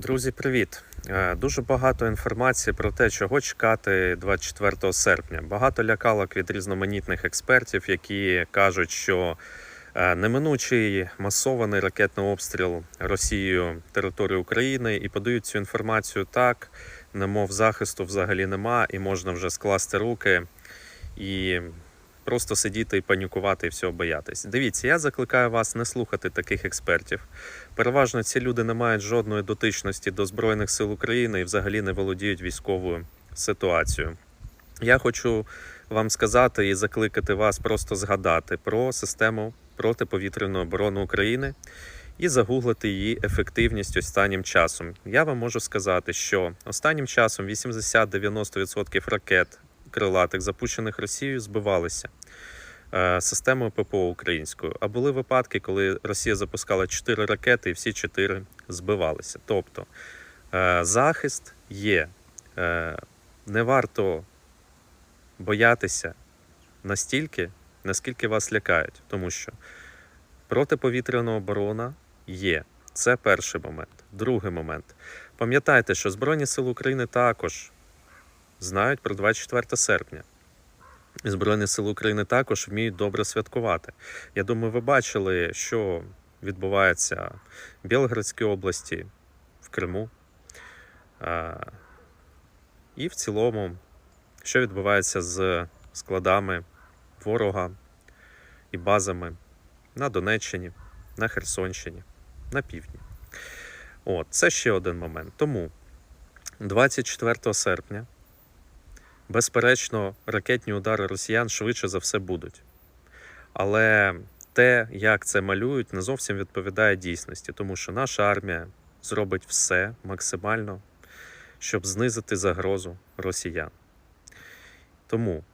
Друзі, привіт! Е, Дуже багато інформації про те, чого чекати 24 серпня. Багато лякалок від різноманітних експертів, які кажуть, що е, неминучий масований ракетний обстріл Росією території України і подають цю інформацію так, немов захисту взагалі нема, і можна вже скласти руки і просто сидіти і панікувати і всього боятись. Дивіться, я закликаю вас не слухати таких експертів. Переважно ці люди не мають жодної дотичності до Збройних сил України і взагалі не володіють військовою ситуацією. Я хочу вам сказати і закликати вас просто згадати про систему протиповітряної оборони України і загуглити її ефективність останнім часом. Я вам можу сказати, що останнім часом 80-90% ракет крилатих, запущених Росією, збивалися е, системою ППО українською. А були випадки, коли Росія запускала 4 ракети, і всі 4 збивалися. Тобто е, захист є. Е, Не варто боятися настільки, наскільки вас лякають, тому що протиповітряна оборона є. Це перший момент. Другий момент. Пам'ятайте, що Збройні Сили України також знають про 24 серпня. Збройні Сили України також вміють добре святкувати. Я думаю, ви бачили, що відбувається в Білградській області, в Криму. І в цілому, що відбувається з складами ворога і базами на Донеччині, на Херсонщині, на півдні. От, це ще один момент. Тому 24 серпня Безперечно, ракетні удари росіян швидше за все будуть. Але те, як це малюють, не зовсім відповідає дійсності, тому що наша армія зробить все максимально, щоб знизити загрозу росіян. Тому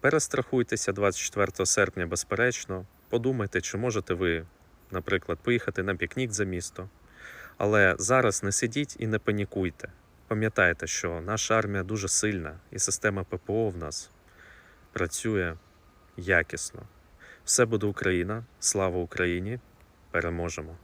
перестрахуйтеся 24 серпня, безперечно, подумайте, чи можете ви, наприклад, поїхати на пікнік за місто. Але зараз не сидіть і не панікуйте. Пам'ятайте, що наша армія дуже сильна, і система ППО в нас працює якісно. Все буде Україна. Слава Україні! Переможемо!